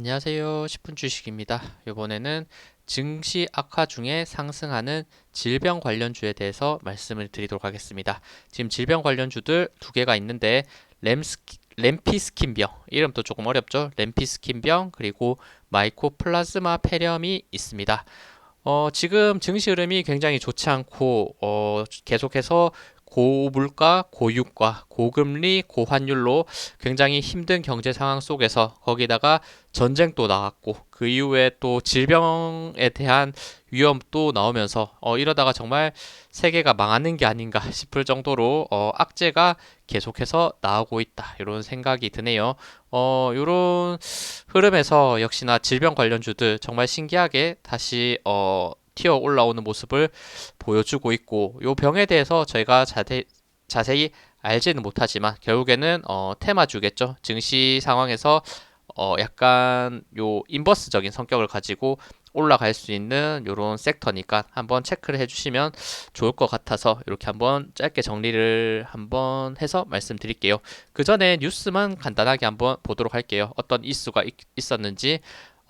안녕하세요. 10분 주식입니다. 이번에는 증시 악화 중에 상승하는 질병 관련주에 대해서 말씀을 드리도록 하겠습니다. 지금 질병 관련주들 두 개가 있는데 램스키, 램피스킨병 이름도 조금 어렵죠. 램피스킨병 그리고 마이코플라즈마 폐렴이 있습니다. 어, 지금 증시 흐름이 굉장히 좋지 않고 어, 계속해서 고물가, 고유가, 고금리, 고환율로 굉장히 힘든 경제 상황 속에서 거기다가 전쟁도 나왔고 그 이후에 또 질병에 대한 위험도 나오면서 어, 이러다가 정말 세계가 망하는 게 아닌가 싶을 정도로 어, 악재가 계속해서 나오고 있다 이런 생각이 드네요. 어, 이런 흐름에서 역시나 질병 관련주들 정말 신기하게 다시 어, 튀어 올라오는 모습을 보여주고 있고 이 병에 대해서 저희가 자세, 자세히 알지는 못하지만 결국에는 어, 테마주겠죠. 증시 상황에서 어, 약간 요 인버스적인 성격을 가지고 올라갈 수 있는 이런 섹터니까 한번 체크를 해주시면 좋을 것 같아서 이렇게 한번 짧게 정리를 한번 해서 말씀드릴게요. 그 전에 뉴스만 간단하게 한번 보도록 할게요. 어떤 이슈가 있, 있었는지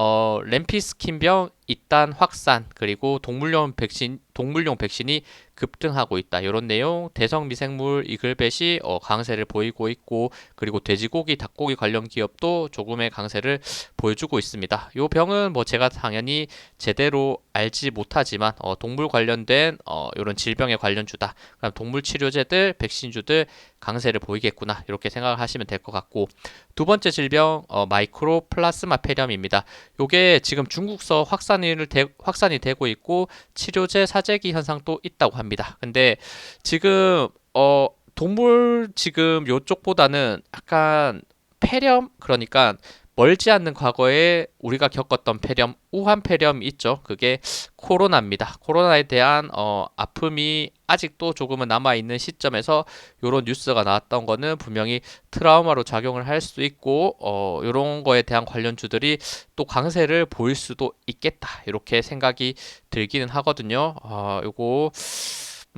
어, 램피스킨병 잇단 확산 그리고 동물용 백신 동물용 백신이 급등하고 있다. 이런 내용 대성 미생물 이글벳이 어, 강세를 보이고 있고 그리고 돼지고기, 닭고기 관련 기업도 조금의 강세를 보여주고 있습니다. 이 병은 뭐 제가 당연히 제대로 알지 못하지만 어, 동물 관련된 어, 이런 질병에 관련주다. 그럼 동물 치료제들, 백신주들 강세를 보이겠구나 이렇게 생각을 하시면 될 것 같고 두 번째 질병 어, 마이크로 플라스마 폐렴입니다. 이게 지금 중국서 확산이 되, 확산이 되고 있고 치료제 사재기 현상도 있다고 합니다. 근데 지금 어 동물 지금 요쪽보다는 약간 폐렴? 그러니까 멀지 않는 과거에 우리가 겪었던 폐렴, 우한 폐렴이 있죠. 그게 코로나입니다. 코로나에 대한 어, 아픔이 아직도 조금은 남아 있는 시점에서 이런 뉴스가 나왔던 거는 분명히 트라우마로 작용을 할 수 있고 어, 이런 거에 대한 관련주들이 또 강세를 보일 수도 있겠다. 이렇게 생각이 들기는 하거든요. 어, 요거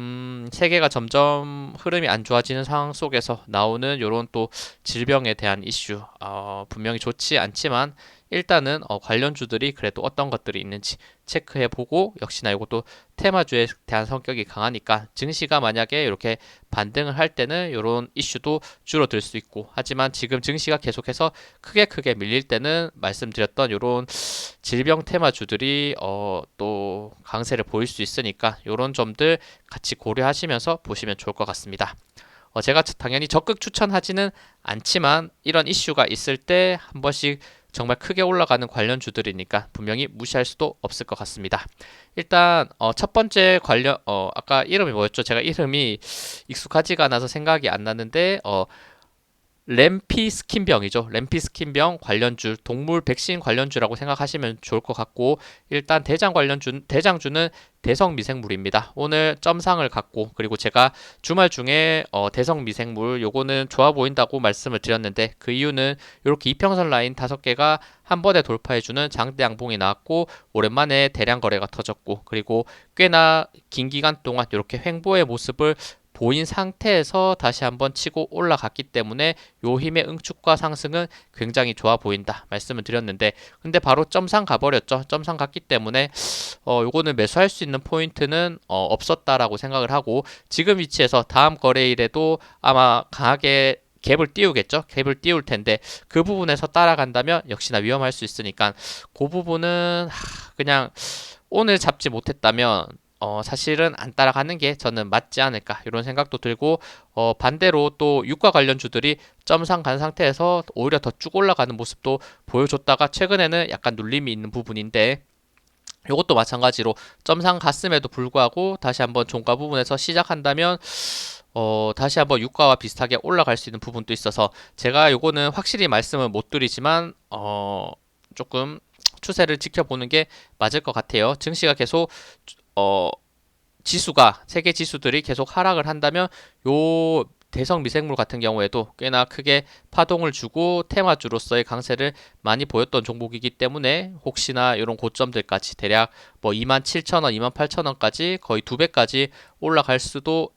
음, 세계가 점점 흐름이 안 좋아지는 상황 속에서 나오는 이런 또 질병에 대한 이슈, 어, 분명히 좋지 않지만 일단은 어, 관련주들이 그래도 어떤 것들이 있는지 체크해 보고 역시나 이것도 테마주에 대한 성격이 강하니까 증시가 만약에 이렇게 반등을 할 때는 이런 이슈도 줄어들 수 있고 하지만 지금 증시가 계속해서 크게 크게 밀릴 때는 말씀드렸던 이런 질병 테마주들이 어, 또 강세를 보일 수 있으니까 이런 점들 같이 고려하시면서 보시면 좋을 것 같습니다. 어, 제가 당연히 적극 추천하지는 않지만 이런 이슈가 있을 때 한 번씩 정말 크게 올라가는 관련 주들이니까 분명히 무시할 수도 없을 것 같습니다. 일단 어, 첫 번째 관련 어, 아까 이름이 뭐였죠? 제가 이름이 익숙하지가 않아서 생각이 안 나는데 어, 램피스킨병이죠. 램피스킨병 관련주, 동물 백신 관련주라고 생각하시면 좋을 것 같고 일단 대장 관련주, 대장주는 대성 미생물입니다. 오늘 점상을 갖고 그리고 제가 주말 중에 어, 대성 미생물 요거는 좋아 보인다고 말씀을 드렸는데 그 이유는 이렇게 이평선 라인 다섯 개가 한 번에 돌파해주는 장대 양봉이 나왔고 오랜만에 대량 거래가 터졌고 그리고 꽤나 긴 기간 동안 이렇게 횡보의 모습을 보인 상태에서 다시 한번 치고 올라갔기 때문에 요 힘의 응축과 상승은 굉장히 좋아 보인다 말씀을 드렸는데 근데 바로 점상 가버렸죠 점상 갔기 때문에 어 요거는 매수할 수 있는 포인트는 어 없었다라고 생각을 하고 지금 위치에서 다음 거래일에도 아마 강하게 갭을 띄우겠죠. 갭을 띄울 텐데 그 부분에서 따라간다면 역시나 위험할 수 있으니까 그 부분은 그냥 오늘 잡지 못했다면 어, 사실은 안 따라가는 게 저는 맞지 않을까 이런 생각도 들고 어, 반대로 또 유가 관련 주들이 점상 간 상태에서 오히려 더 쭉 올라가는 모습도 보여줬다가 최근에는 약간 눌림이 있는 부분인데 이것도 마찬가지로 점상 갔음에도 불구하고 다시 한번 종가 부분에서 시작한다면 어, 다시 한번 유가와 비슷하게 올라갈 수 있는 부분도 있어서 제가 요거는 확실히 말씀을 못 드리지만 어, 조금 추세를 지켜보는 게 맞을 것 같아요. 증시가 계속 어, 지수가 세계 지수들이 계속 하락을 한다면 요 대성 미생물 같은 경우에도 꽤나 크게 파동을 주고 테마주로서의 강세를 많이 보였던 종목이기 때문에 혹시나 이런 고점들까지 대략 뭐 27,000원, 28,000원까지 거의 두 배까지 올라갈 수도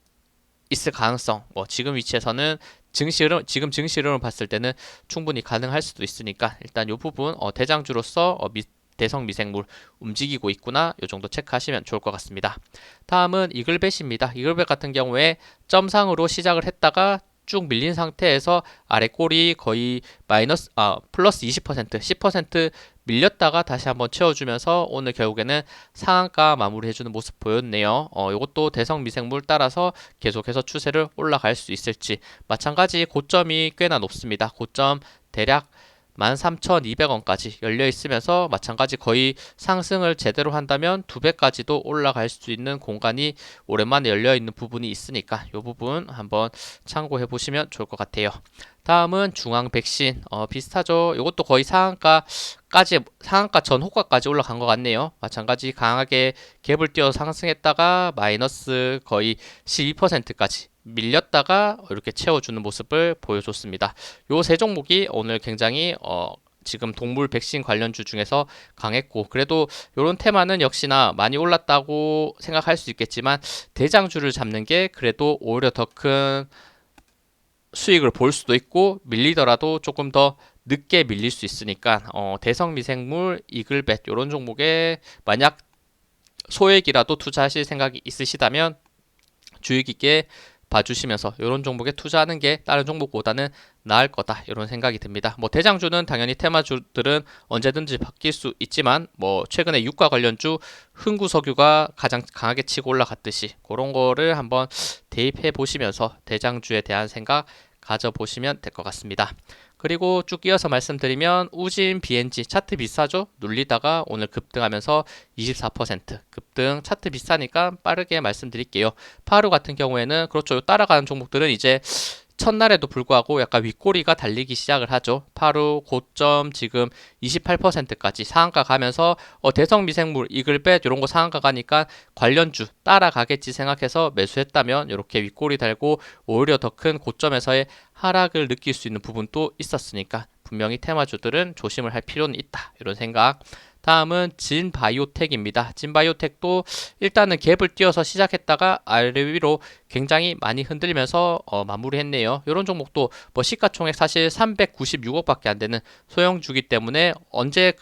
있을 가능성 뭐 지금 위치에서는 증시 흐름 지금 증시 흐름을 봤을 때는 충분히 가능할 수도 있으니까 일단 이 부분 어, 대장주로서 어, 미, 대성 미생물 움직이고 있구나 이 정도 체크하시면 좋을 것 같습니다. 다음은 이글벳입니다. 이글벳 같은 경우에 점상으로 시작을 했다가 쭉 밀린 상태에서 아래 꼬리 거의 마이너스 아 플러스 20% 10% 밀렸다가 다시 한번 채워주면서 오늘 결국에는 상한가 마무리해주는 모습 보였네요. 어, 이것도 대성 미생물 따라서 계속해서 추세를 올라갈 수 있을지 마찬가지 고점이 꽤나 높습니다. 고점 대략 13,200원까지 열려 있으면서 마찬가지 거의 상승을 제대로 한다면 두 배까지도 올라갈 수 있는 공간이 오랜만에 열려 있는 부분이 있으니까 이 부분 한번 참고해 보시면 좋을 것 같아요. 다음은 중앙 백신 어, 비슷하죠. 이것도 거의 상한가까지 상한가 전 호가까지 올라간 것 같네요. 마찬가지 강하게 갭을 띄어 상승했다가 마이너스 거의 12%까지 밀렸다가 이렇게 채워주는 모습을 보여줬습니다. 요 세 종목이 오늘 굉장히 어, 지금 동물 백신 관련주 중에서 강했고 그래도 이런 테마는 역시나 많이 올랐다고 생각할 수 있겠지만 대장주를 잡는 게 그래도 오히려 더 큰 수익을 볼 수도 있고 밀리더라도 조금 더 늦게 밀릴 수 있으니까 어, 대성 미생물 이글벳 이런 종목에 만약 소액이라도 투자하실 생각이 있으시다면 주의 깊게 봐주시면서 이런 종목에 투자하는 게 다른 종목보다는 나을 거다 이런 생각이 듭니다. 뭐 대장주는 당연히 테마주들은 언제든지 바뀔 수 있지만 뭐 최근에 유가 관련주 흥구석유가 가장 강하게 치고 올라갔듯이 그런 거를 한번 대입해 보시면서 대장주에 대한 생각 가져보시면 될 것 같습니다. 그리고 쭉 이어서 말씀드리면 우진 BNG 차트 비싸죠? 눌리다가 오늘 급등하면서 24% 급등 차트 비싸니까 빠르게 말씀드릴게요. 파루 같은 경우에는 그렇죠. 따라가는 종목들은 이제 첫날에도 불구하고 약간 윗꼬리가 달리기 시작을 하죠. 파루 고점 지금 28%까지 상한가 가면서 어, 대성 미생물 이글벳 이런 거 상한가 가니까 관련주 따라가겠지 생각해서 매수했다면 이렇게 윗꼬리 달고 오히려 더 큰 고점에서의 하락을 느낄 수 있는 부분도 있었으니까 분명히 테마주들은 조심을 할 필요는 있다 이런 생각 다음은 진바이오텍입니다. 진바이오텍도 일단은 갭을 띄어서 시작했다가 아래 위로 굉장히 많이 흔들면서 어, 마무리했네요. 이런 종목도 뭐 시가총액 사실 396억밖에 안 되는 소형주기 때문에 언제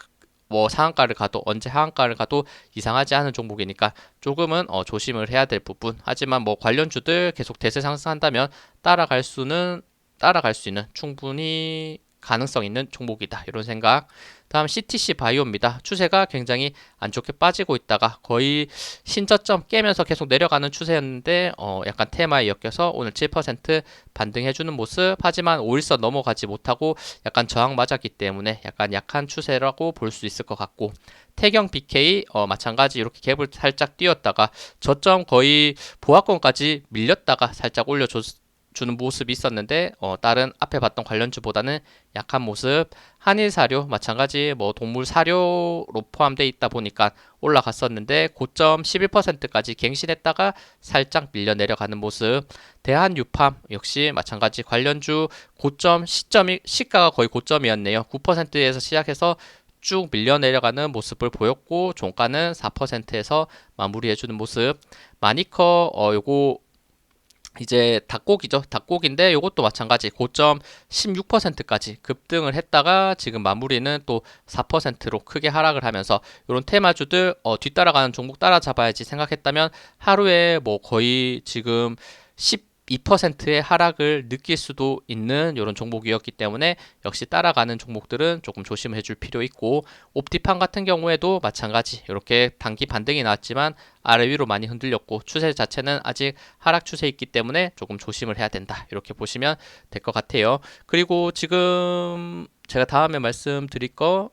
뭐 상한가를 가도 언제 하한가를 가도 이상하지 않은 종목이니까 조금은 어, 조심을 해야 될 부분. 하지만 뭐 관련주들 계속 대세 상승한다면 따라갈 수는 따라갈 수 있는 충분히 가능성 있는 종목이다. 이런 생각. 다음 CTC 바이오입니다. 추세가 굉장히 안 좋게 빠지고 있다가 거의 신저점 깨면서 계속 내려가는 추세였는데 어 약간 테마에 엮여서 오늘 7% 반등해주는 모습 하지만 5일선 넘어가지 못하고 약간 저항 맞았기 때문에 약간 약한 추세라고 볼 수 있을 것 같고 태경 BK 어 마찬가지 이렇게 갭을 살짝 띄었다가 저점 거의 보합권까지 밀렸다가 살짝 올려줬 주는 모습이 있었는데 어, 다른 앞에 봤던 관련주보다는 약한 모습 한일 사료 마찬가지 뭐 동물 사료로 포함되어 있다 보니까 올라갔었는데 고점 11%까지 갱신했다가 살짝 밀려 내려가는 모습. 대한 유팜 역시 마찬가지 관련주 고점 시점이 시가가 거의 고점이었네요. 9%에서 시작해서 쭉 밀려 내려가는 모습을 보였고 종가는 4%에서 마무리해주는 모습. 마니커 어 요거 이제 닭고기죠. 닭고기인데 이것도 마찬가지 고점 16%까지 급등을 했다가 지금 마무리는 또 4%로 크게 하락을 하면서 이런 테마주들 어, 뒤따라가는 종목 따라잡아야지 생각했다면 하루에 뭐 거의 지금 10 2%의 하락을 느낄 수도 있는 이런 종목이었기 때문에 역시 따라가는 종목들은 조금 조심해 줄 필요 있고 옵티판 같은 경우에도 마찬가지. 이렇게 단기 반등이 나왔지만 아래 위로 많이 흔들렸고 추세 자체는 아직 하락 추세 있기 때문에 조금 조심을 해야 된다. 이렇게 보시면 될 것 같아요. 그리고 지금 제가 다음에 말씀드릴 거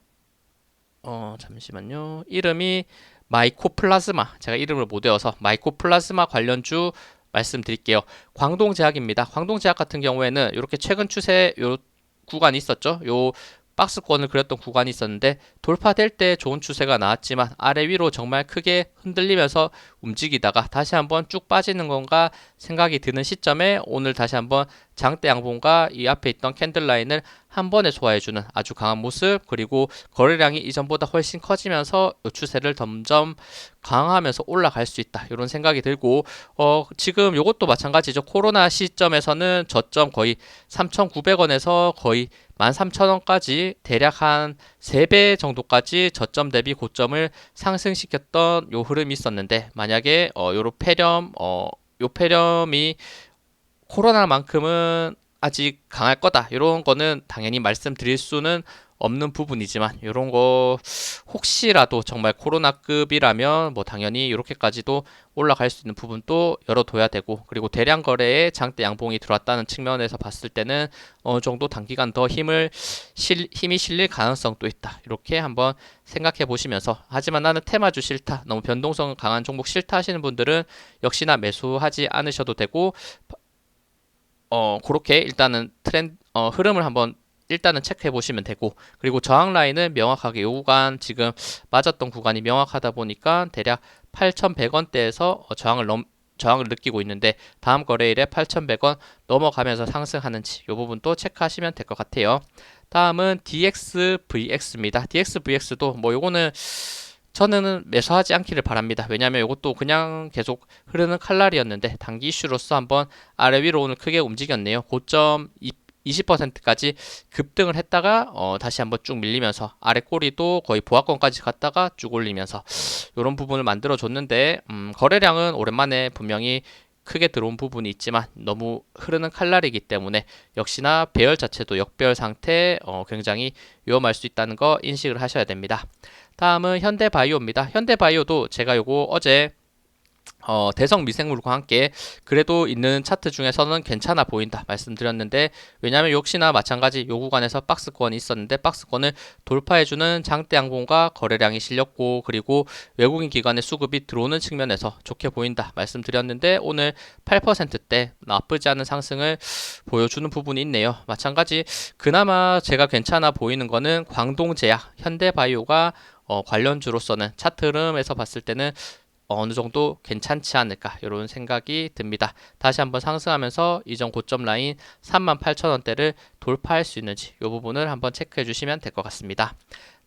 어, 잠시만요. 이름이 마이코플라즈마. 제가 이름을 못 외워서 마이코플라즈마 관련주 말씀드릴게요. 광동제약입니다. 광동제약 같은 경우에는 이렇게 최근 추세 요 구간이 있었죠. 요 박스권을 그렸던 구간이 있었는데 돌파될 때 좋은 추세가 나왔지만 아래 위로 정말 크게 흔들리면서 움직이다가 다시 한번 쭉 빠지는 건가 생각이 드는 시점에 오늘 다시 한번 장대 양봉과 이 앞에 있던 캔들 라인을 한 번에 소화해주는 아주 강한 모습 그리고 거래량이 이전보다 훨씬 커지면서 이 추세를 점점 강화하면서 올라갈 수 있다. 이런 생각이 들고 어 지금 이것도 마찬가지죠. 코로나 시점에서는 저점 거의 3,900원에서 거의 13,000원까지 대략 한 3배 정도까지 저점 대비 고점을 상승시켰던 요 흐름이 있었는데 만약에 어 요로 폐렴 어 요 폐렴이 코로나만큼은 아직 강할 거다. 이런 거는 당연히 말씀드릴 수는 없는 부분이지만 이런 거 혹시라도 정말 코로나급이라면 뭐 당연히 이렇게까지도 올라갈 수 있는 부분도 열어둬야 되고 그리고 대량 거래에 장대 양봉이 들어왔다는 측면에서 봤을 때는 어느 정도 단기간 더 힘을 실, 힘이 실릴 가능성도 있다. 이렇게 한번 생각해 보시면서 하지만 나는 테마주 싫다. 너무 변동성 강한 종목 싫다 하시는 분들은 역시나 매수하지 않으셔도 되고 어 그렇게 일단은 트렌드 어, 흐름을 한번 일단은 체크해 보시면 되고 그리고 저항 라인은 명확하게 요 구간 지금 맞았던 구간이 명확하다 보니까 대략 8,100원대에서 어, 저항을 넘 저항을 느끼고 있는데 다음 거래일에 8,100원 넘어가면서 상승하는지 이 부분도 체크하시면 될 것 같아요. 다음은 DXVX입니다. DXVX도 뭐 요거는 저는 매수하지 않기를 바랍니다. 왜냐하면 이것도 그냥 계속 흐르는 칼날이었는데 단기 이슈로서 한번 아래 위로 오늘 크게 움직였네요. 고점 20%까지 급등을 했다가 어, 다시 한번 쭉 밀리면서 아래 꼬리도 거의 보합권까지 갔다가 쭉 올리면서 이런 부분을 만들어 줬는데 음, 거래량은 오랜만에 분명히 크게 들어온 부분이 있지만 너무 흐르는 칼날이기 때문에 역시나 배열 자체도 역배열 상태 어, 굉장히 위험할 수 있다는 거 인식을 하셔야 됩니다. 다음은 현대바이오입니다. 현대바이오도 제가 요거 어제 어, 대성 미생물과 함께 그래도 있는 차트 중에서는 괜찮아 보인다 말씀드렸는데 왜냐하면 역시나 마찬가지 요 구간에서 박스권이 있었는데 박스권을 돌파해주는 장대 양봉과 거래량이 실렸고 그리고 외국인 기관의 수급이 들어오는 측면에서 좋게 보인다 말씀드렸는데 오늘 8%대 나쁘지 않은 상승을 보여주는 부분이 있네요. 마찬가지 그나마 제가 괜찮아 보이는 거는 광동제약, 현대바이오가 어, 관련주로서는 차트 흐름에서 봤을 때는 어느 정도 괜찮지 않을까 이런 생각이 듭니다. 다시 한번 상승하면서 이전 고점 라인 38,000원대를 돌파할 수 있는지 이 부분을 한번 체크해 주시면 될 것 같습니다.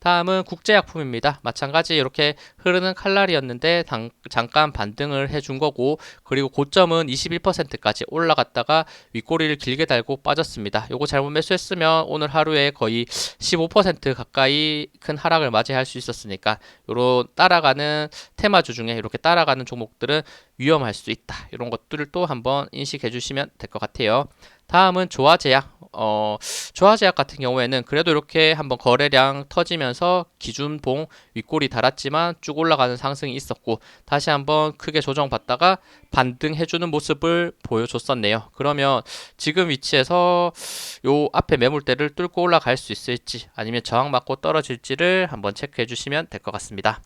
다음은 국제약품입니다. 마찬가지 이렇게 흐르는 칼날이었는데 당, 잠깐 반등을 해준 거고 그리고 고점은 21%까지 올라갔다가 윗꼬리를 길게 달고 빠졌습니다. 요거 잘못 매수했으면 오늘 하루에 거의 15% 가까이 큰 하락을 맞이할 수 있었으니까 요런 따라가는 테마주 중에 이렇게 따라가는 종목들은 위험할 수 있다. 이런 것들을 또 한번 인식해 주시면 될 것 같아요. 다음은 조화제약. 어, 조화제약 같은 경우에는 그래도 이렇게 한번 거래량 터지면서 기준봉 윗골이 달았지만 쭉 올라가는 상승이 있었고 다시 한번 크게 조정받다가 반등해주는 모습을 보여줬었네요. 그러면 지금 위치에서 요 앞에 매물대를 뚫고 올라갈 수 있을지 아니면 저항 맞고 떨어질지를 한번 체크해 주시면 될 것 같습니다.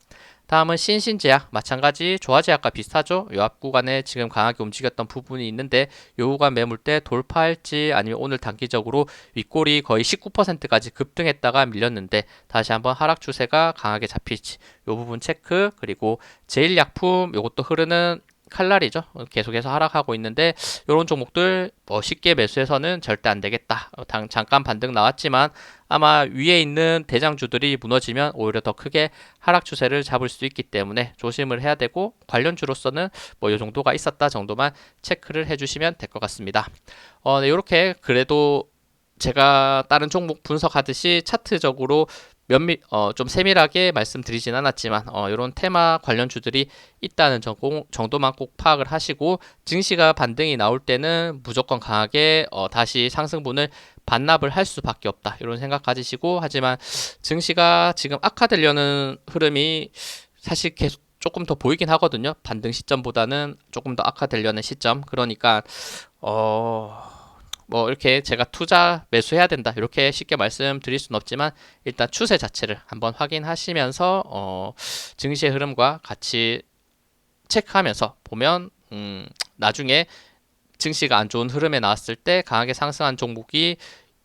다음은 신신제약 마찬가지 조화제약과 비슷하죠. 요 앞 구간에 지금 강하게 움직였던 부분이 있는데 요 구간 매물대 돌파할지 아니면 오늘 단기적으로 윗골이 거의 19%까지 급등했다가 밀렸는데 다시 한번 하락 추세가 강하게 잡힐지 요 부분 체크 그리고 제일약품 요것도 흐르는 칼날이죠. 계속해서 하락하고 있는데 이런 종목들 뭐 쉽게 매수해서는 절대 안 되겠다. 어, 당, 잠깐 반등 나왔지만 아마 위에 있는 대장주들이 무너지면 오히려 더 크게 하락 추세를 잡을 수 있기 때문에 조심을 해야 되고 관련주로서는 뭐 이 정도가 있었다 정도만 체크를 해주시면 될 것 같습니다. 어, 네, 이렇게 그래도 제가 다른 종목 분석하듯이 차트적으로 면밀 어, 좀 세밀하게 말씀드리진 않았지만 어, 이런 테마 관련주들이 있다는 정도만 꼭 파악을 하시고 증시가 반등이 나올 때는 무조건 강하게 어, 다시 상승분을 반납을 할 수밖에 없다 이런 생각 가지시고 하지만 증시가 지금 악화되려는 흐름이 사실 계속 조금 더 보이긴 하거든요 반등 시점보다는 조금 더 악화되려는 시점 그러니까 어. 뭐 이렇게 제가 투자 매수해야 된다 이렇게 쉽게 말씀드릴 수는 없지만 일단 추세 자체를 한번 확인하시면서 어, 증시의 흐름과 같이 체크하면서 보면 음, 나중에 증시가 안 좋은 흐름에 나왔을 때 강하게 상승한 종목이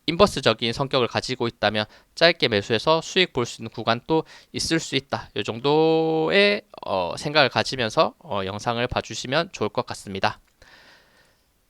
인버스적인 성격을 가지고 있다면 짧게 매수해서 수익 볼 수 있는 구간도 있을 수 있다. 이 정도의 어, 생각을 가지면서 어, 영상을 봐주시면 좋을 것 같습니다.